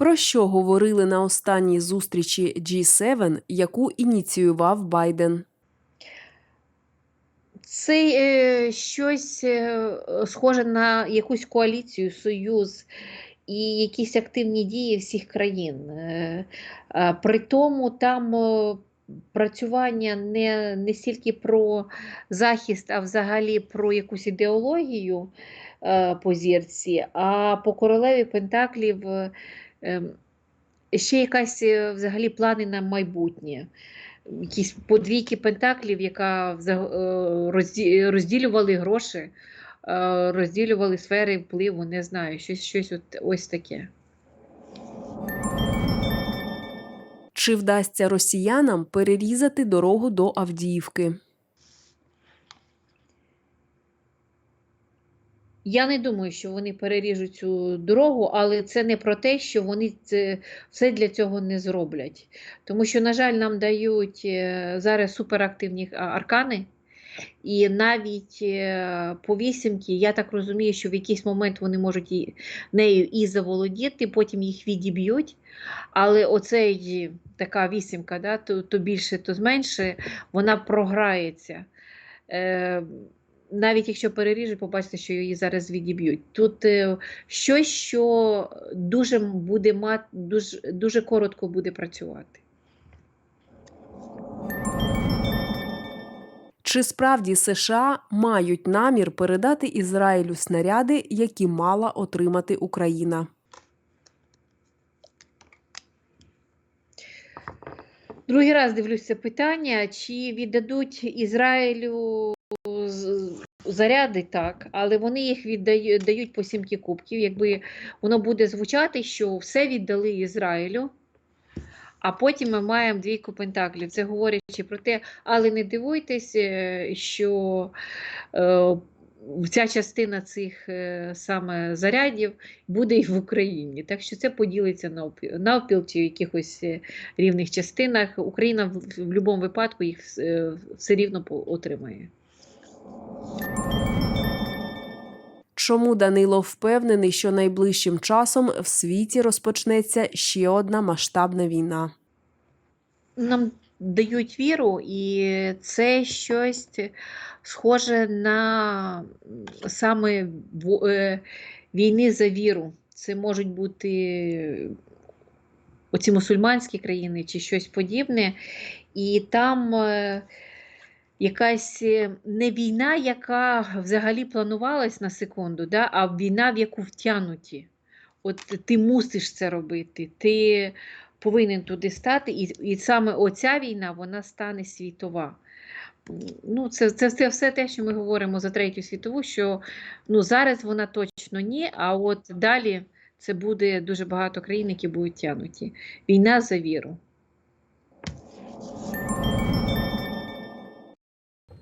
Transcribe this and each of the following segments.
Про що говорили на останній зустрічі G7, яку ініціював Байден? Це е, щось е, схоже на якусь коаліцію, союз і якісь активні дії всіх країн. Е, При тому там працювання не, не стільки про захист, а взагалі про якусь ідеологію по зірці, а по королеві Пентаклів ще якась е, взагалі плани на майбутнє якісь подвійки пентаклів, яка е, розділювали гроші, е, розділювали сфери впливу, не знаю, щось, щось от, ось таке. Чи вдасться росіянам перерізати дорогу до Авдіївки? Я не думаю, що вони переріжуть цю дорогу, але це не про те, що вони це все для цього не зроблять. Тому що, на жаль, нам дають е, зараз суперактивні аркани, і навіть е, по вісімки, я так розумію, що в якийсь момент вони можуть і, нею і заволодіти, потім їх відіб'ють. Але оцей така вісімка, да, то, то більше, то зменше, вона програється. Е, навіть якщо переріжуть, побачите, що її зараз відіб'ють. Тут е, щось, що дуже буде мати, дуже, дуже коротко буде працювати. Чи справді США мають намір передати Ізраїлю снаряди, які мала отримати Україна? Другий раз дивлюся питання, чи віддадуть Ізраїлю заряди так, але вони їх віддають дають по сімки кубків. Якби воно буде звучати, що все віддали Ізраїлю, а потім ми маємо двійку пентаклів. Це говорячи про те, але не дивуйтесь, е, що е, ця частина цих е, саме зарядів буде і в Україні. Так що це поділиться навпіл, навпіл чи в якихось е, рівних частинах. Україна в, в будь-якому випадку їх е, все рівно отримає. Чому Данило впевнений, що найближчим часом в світі розпочнеться ще одна масштабна війна? Нам дають віру, і це щось схоже на саме е, війни за віру. Це можуть бути оці мусульманські країни чи щось подібне. І там е, якась е, не війна, яка взагалі планувалась на секунду, да, а війна, в яку втягнуті. От ти мусиш це робити, ти повинен туди стати, і, і саме оця війна вона стане світова. Ну, це, це, це все те, що ми говоримо за третю світову, що ну, зараз вона точно ні, а от далі це буде дуже багато країн, які будуть тягнуті. Війна за віру.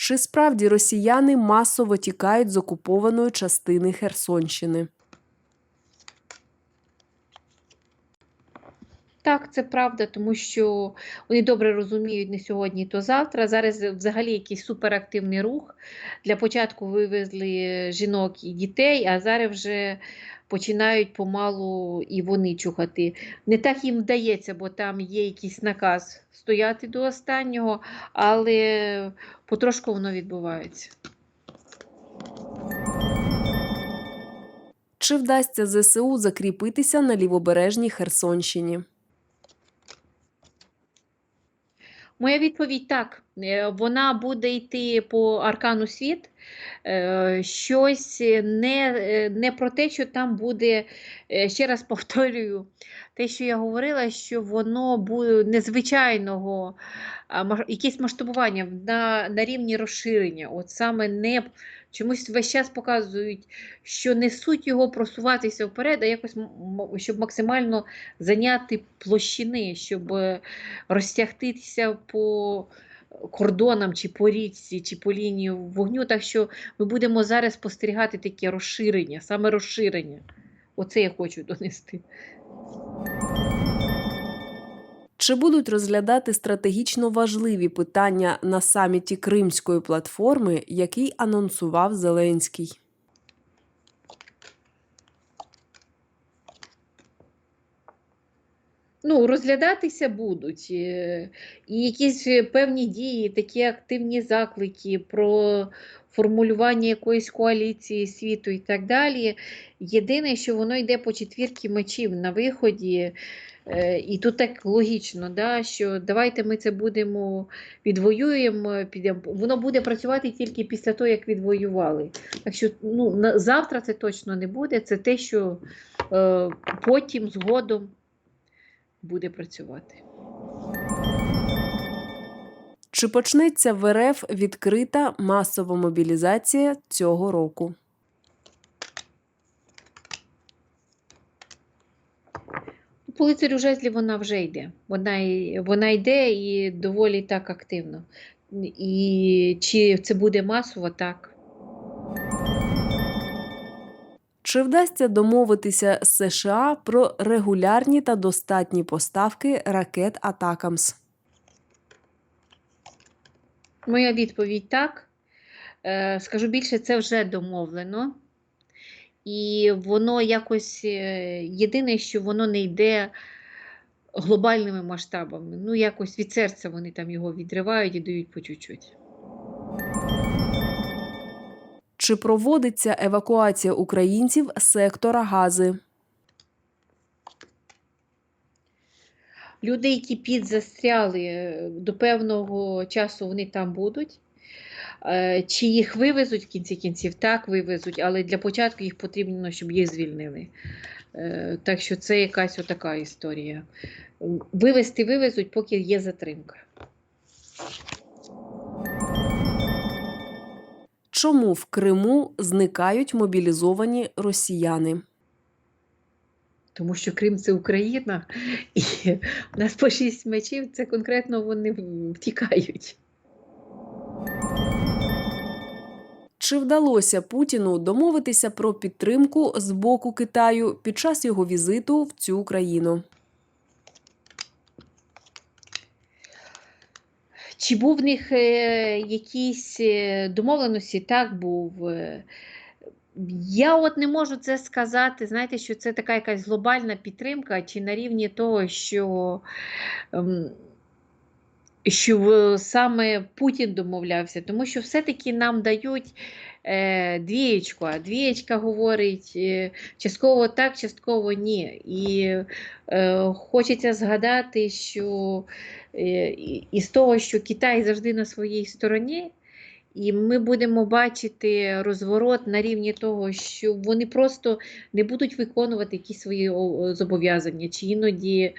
Чи справді росіяни масово тікають з окупованої частини Херсонщини? Так, це правда, тому що вони добре розуміють не сьогодні, то завтра. Зараз взагалі якийсь суперактивний рух. Для початку вивезли жінок і дітей, а зараз вже починають помалу і вони чухати. Не так їм вдається, бо там є якийсь наказ стояти до останнього, але потрошку воно відбувається. Чи вдасться ЗСУ закріпитися на лівобережній Херсонщині? Моя відповідь так. Е, Вона буде йти по аркану світ. Е, Щось не, е, не про те, що там буде, ще раз повторюю, те, що я говорила, що воно буде незвичайного, якесь масштабування на, на рівні розширення. От саме не чомусь весь час показують, що несуть його просуватися вперед, а якось щоб максимально зайняти площини, щоб розтягтися по, кордонам, чи по річці, чи по лінії вогню. Так що ми будемо зараз спостерігати таке розширення, саме розширення. Оце я хочу донести. Чи будуть розглядати стратегічно важливі питання на саміті Кримської платформи, який анонсував Зеленський? Ну, розглядатися будуть. е, І якісь е, певні дії, такі активні заклики про формулювання якоїсь коаліції світу і так далі. Єдине, що воно йде по четвірки мечів на виході. е, І тут так логічно, да, що давайте ми це будемо відвоюємо, підемо. Воно буде працювати тільки після того, як відвоювали. Так що ну, завтра це точно не буде. Це те, що е, потім, згодом буде працювати. Чи почнеться в РФ відкрита масова мобілізація цього року? По лицарю жезлів вона вже йде. Вона, вона йде і доволі так активно. І чи це буде масово, так. Чи вдасться домовитися з США про регулярні та достатні поставки ракет Атакамс? Моя відповідь так. Е, Скажу більше, це вже домовлено. І воно якось е, єдине, що воно не йде глобальними масштабами. Ну, якось від серця вони там його відривають і дають по чуть-чуть. Чи проводиться евакуація українців з сектора Гази? Люди, які підзастряли е, до певного часу, вони там будуть. Е, Чи їх вивезуть в кінці кінців? Так, вивезуть, але для початку їх потрібно, щоб їх звільнили. Е, Так що це якась отака історія. Вивезти вивезуть, поки є затримка. Чому в Криму зникають мобілізовані росіяни? Тому що Крим це Україна, і в нас по шість мечів, це конкретно вони втікають. Чи вдалося Путіну домовитися про підтримку з боку Китаю під час його візиту в цю країну? Чи був в них е, якісь е, домовленості? Так, був. Е, Я от не можу це сказати. Знаєте, що це така якась глобальна підтримка, чи на рівні того, що, ем, що саме Путін домовлявся, тому що все-таки нам дають е, двієчку, а двієчка говорить е, частково так, частково ні. І е, хочеться згадати, що е, із того, що Китай завжди на своїй стороні, і ми будемо бачити розворот на рівні того, що вони просто не будуть виконувати якісь свої зобов'язання, чи іноді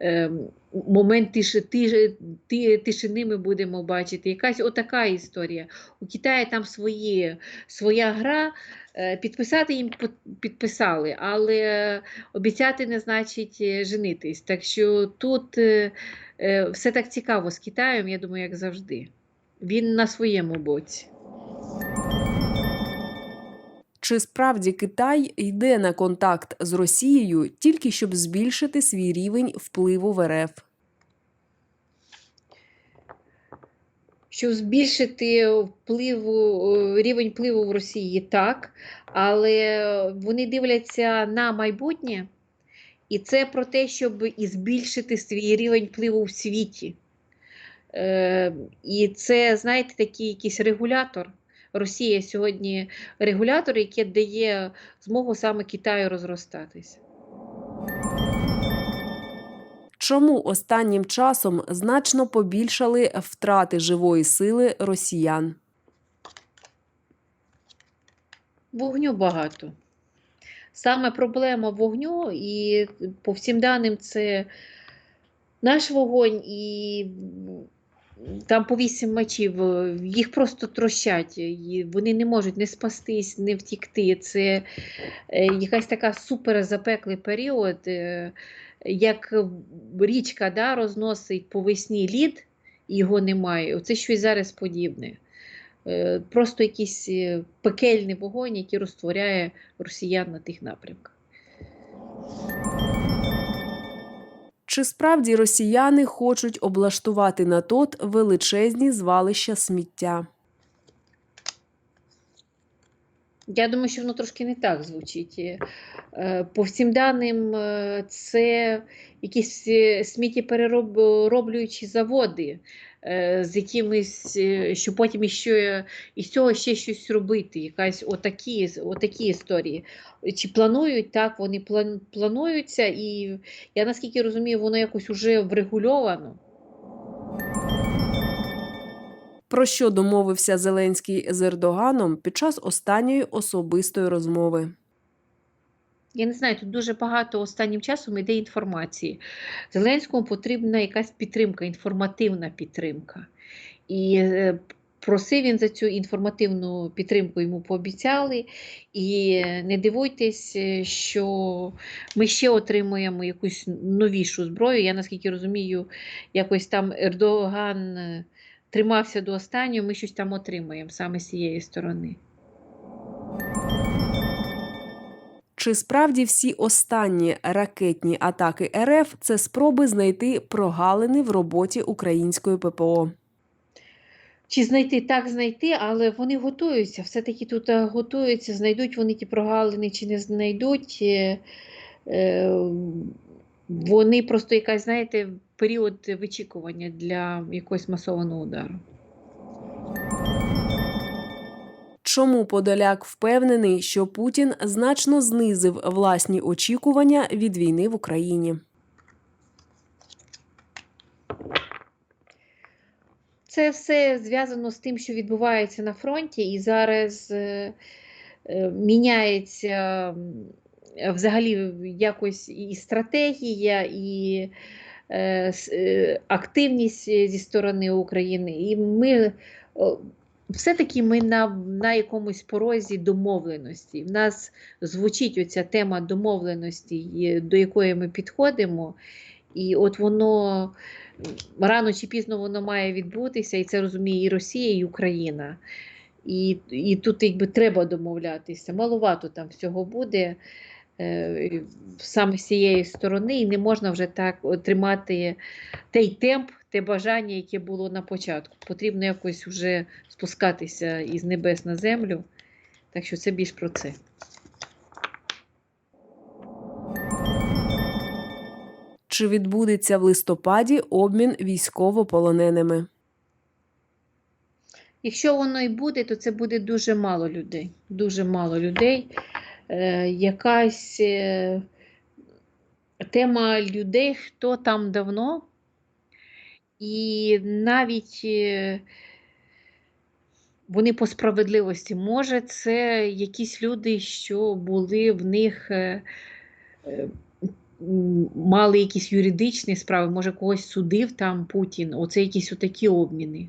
е, момент тиши, тиши, ти- тишини ми будемо бачити. Якась отака історія. У Китаї там свої, своя гра. е, Підписати їм підписали, але обіцяти не значить е, женитись. Так що тут е, все так цікаво з Китаєм, я думаю, як завжди. Він на своєму боці. Чи справді Китай йде на контакт з Росією тільки щоб збільшити свій рівень впливу в РФ? Щоб збільшити впливу, е, рівень впливу в Росії, так, але вони дивляться на майбутнє, і це про те, щоб і збільшити свій рівень впливу в світі. Е, і це, знаєте, такий якийсь регулятор. Росія сьогодні регулятор, який дає змогу саме Китаю розростатися. Чому останнім часом значно побільшали втрати живої сили росіян? Вогню багато. Саме проблема вогню, і по всім даним, це наш вогонь, і там по вісім мечів, е, їх просто трощать, вони не можуть не спастись, не втікти. Це е, якась така супер запеклий період, е, як річка да, розносить по весні лід, і його немає. Оце щось зараз подібне. Е, Просто якийсь е, пекельний вогонь, який розтворяє росіян на тих напрямках. Чи справді росіяни хочуть облаштувати на ТОТ величезні звалища сміття? Я думаю, що воно трошки не так звучить. Е, По всім даним, е, це якісь е, сміттєперероблюючі заводи з якимись, е, що потім іще, із цього ще щось робити, якась отакі, отакі історії. Чи планують так, вони план- плануються, і я наскільки розумію, воно якось уже врегульовано. Про що домовився Зеленський з Ердоганом під час останньої особистої розмови? Я не знаю, тут дуже багато останнім часом іде інформації. Зеленському потрібна якась підтримка, інформативна підтримка. І е, просив він за цю інформативну підтримку йому пообіцяли. І не дивуйтесь, е, що ми ще отримуємо якусь новішу зброю. Я наскільки розумію, якось там Ердоган е, тримався до останнього, ми щось там отримаємо саме з цієї сторони. Чи справді всі останні ракетні атаки РФ це спроби знайти прогалини в роботі української ППО? Чи знайти так знайти, але вони готуються. Все-таки тут е, готуються, знайдуть вони ті прогалини чи не знайдуть. Е, е, Вони просто якась, знаєте, період вичікування для якогось масованого удару. Чому Подоляк впевнений, що Путін значно знизив власні очікування від війни в Україні? Це все зв'язано з тим, що відбувається на фронті, і зараз е, е, міняється м, взагалі якось і стратегія, і е, е, активність е, зі сторони України. І ми все-таки ми на, на якомусь порозі домовленості. В нас звучить оця тема домовленості, до якої ми підходимо, і от воно рано чи пізно воно має відбутися, і це розуміє і Росія, і Україна. І, і тут якби треба домовлятися. Маловато там всього буде саме з цієї сторони, і не можна вже так от тримати той темп, те бажання, яке було на початку. Потрібно якось вже спускатися із небес на землю. Так що це більш про це. Чи відбудеться в листопаді обмін військовополоненими? Якщо воно і буде, то це буде дуже мало людей. Дуже мало людей. Е, якась е, тема людей, хто там давно. І навіть е, вони по справедливості, може, це якісь люди, що були в них, мали якісь юридичні справи, може, когось судив там Путін. Оце якісь отакі обміни.